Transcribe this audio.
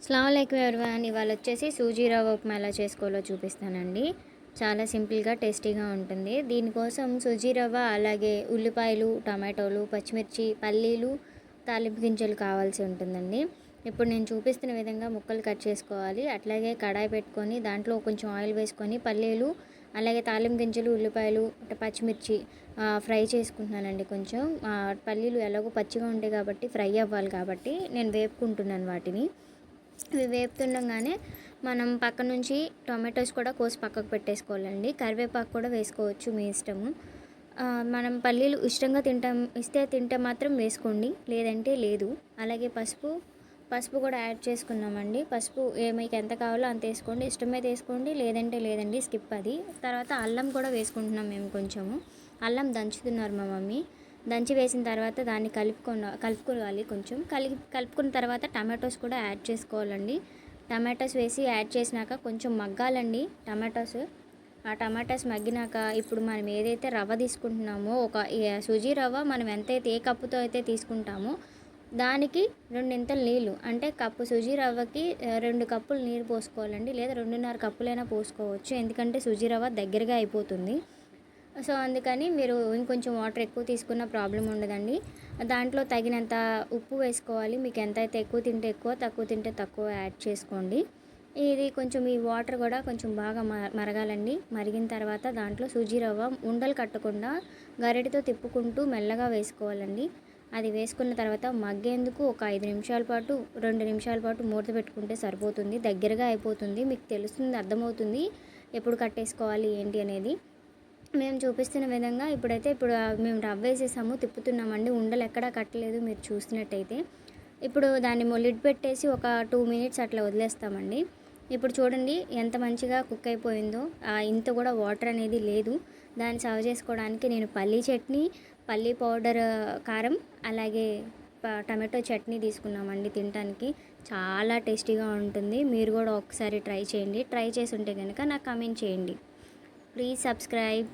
అస్సలాములైకుం everyone ఇవాళ వచ్చేసి సూజీ రవ్వ ఉప్మా ఎలా చేసుకోవాలో చూపిస్తానండి. చాలా సింపుల్గా టేస్టీగా ఉంటుంది. దీనికోసం సూజీ రవ్వ అలాగే ఉల్లిపాయలు టమాటోలు పచ్చిమిర్చి పల్లీలు తాలింపు గింజలు కావాల్సి ఉంటుందండి. ఇప్పుడు నేను చూపిస్తున్న విధంగా ముక్కలు కట్ చేసుకోవాలి. అట్లాగే కడాయి పెట్టుకొని దాంట్లో కొంచెం ఆయిల్ వేసుకొని పల్లీలు అలాగే తాలింపు గింజలు ఉల్లిపాయలు పచ్చిమిర్చి ఫ్రై చేసుకుంటున్నానండి కొంచెం. పల్లీలు ఎలాగో పచ్చిగా ఉంటాయి కాబట్టి ఫ్రై అవ్వాలి కాబట్టి నేను వేపుకుంటున్నాను వాటిని. ఇవి వేపుతుండగానే మనం పక్క నుంచి టొమాటోస్ కూడా కోసి పక్కకు పెట్టేసుకోవాలండి. కరివేపాకు కూడా వేసుకోవచ్చు మీ ఇష్టము. మనం పల్లీలు ఇష్టంగా తింటాం ఇస్తే తింటే మాత్రం వేసుకోండి. లేదంటే లేదు. అలాగే పసుపు పసుపు కూడా యాడ్ చేసుకున్నామండి. పసుపు ఏ మీకు ఎంత కావాలో అంత వేసుకోండి. ఇష్టమైతే వేసుకోండి లేదంటే లేదండి స్కిప్ అది. తర్వాత అల్లం కూడా వేసుకుంటున్నాం మేము కొంచెము. అల్లం దంచుతున్నారు మా మమ్మీ. దంచి వేసిన తర్వాత దాన్ని కలుపుకొని కలుపుకోవాలి కొంచెం. కలిపి కలుపుకున్న తర్వాత టమాటోస్ కూడా యాడ్ చేసుకోవాలండి. టమాటోస్ వేసి యాడ్ చేసినాక కొంచెం మగ్గాలండి టమాటోస్. ఆ టమాటాస్ మగ్గినాక ఇప్పుడు మనం ఏదైతే రవ్వ తీసుకుంటున్నామో ఒక సుజీ రవ్వ మనం ఎంతైతే ఏ కప్పుతో అయితే తీసుకుంటామో దానికి రెండింతలు నీళ్ళు అంటే కప్పు సుజీ రవ్వకి రెండు కప్పులు నీరు పోసుకోవాలండి లేదా రెండున్నర కప్పులైనా పోసుకోవచ్చు ఎందుకంటే సుజీ రవ్వ దగ్గరగా అయిపోతుంది. సో అందుకని మీరు ఇంకొంచెం వాటర్ ఎక్కువ తీసుకున్న ప్రాబ్లం ఉండదండి. దాంట్లో తగినంత ఉప్పు వేసుకోవాలి. మీకు ఎంత అయితే ఎక్కువ తింటే ఎక్కువ తక్కువ తింటే తక్కువ యాడ్ చేసుకోండి. ఇది కొంచెం ఈ వాటర్ కూడా కొంచెం బాగా మ- మరగాలండి. మరిగిన తర్వాత దాంట్లో సూజీ రవ్వ ఉండలు కట్టకుండా గరిటతో తిప్పుకుంటూ మెల్లగా వేసుకోవాలండి. అది వేసుకున్న తర్వాత మగ్గేందుకు ఒక ఐదు నిమిషాల పాటు రెండు నిమిషాల పాటు మూత పెట్టుకుంటే సరిపోతుంది. దగ్గరగా అయిపోతుంది. మీకు తెలుస్తుంది అర్థమవుతుంది ఎప్పుడు కట్టేసుకోవాలి ఏంటి అనేది. మేము చూపిస్తున్న విధంగా ఇప్పుడైతే ఇప్పుడు మేము రవ్వ వేసేసాము తిప్పుతున్నామండి. ఉండలు ఎక్కడా కట్టలేదు మీరు చూసినట్టయితే. ఇప్పుడు దాన్ని లిడ్ పెట్టేసి ఒక టూ మినిట్స్ అట్లా వదిలేస్తామండి. ఇప్పుడు చూడండి ఎంత మంచిగా కుక్ అయిపోయిందో. ఇంత కూడా వాటర్ అనేది లేదు. దాన్ని సర్వ్ చేసుకోవడానికి నేను పల్లీ చట్నీ పల్లీ పౌడర్ కారం అలాగే టమాటో చట్నీ తీసుకున్నామండి తినడానికి చాలా టేస్టీగా ఉంటుంది. మీరు కూడా ఒకసారి ట్రై చేయండి. ట్రై చేసి ఉంటే కనుక నాకు కమెంట్ చేయండి. Please subscribe.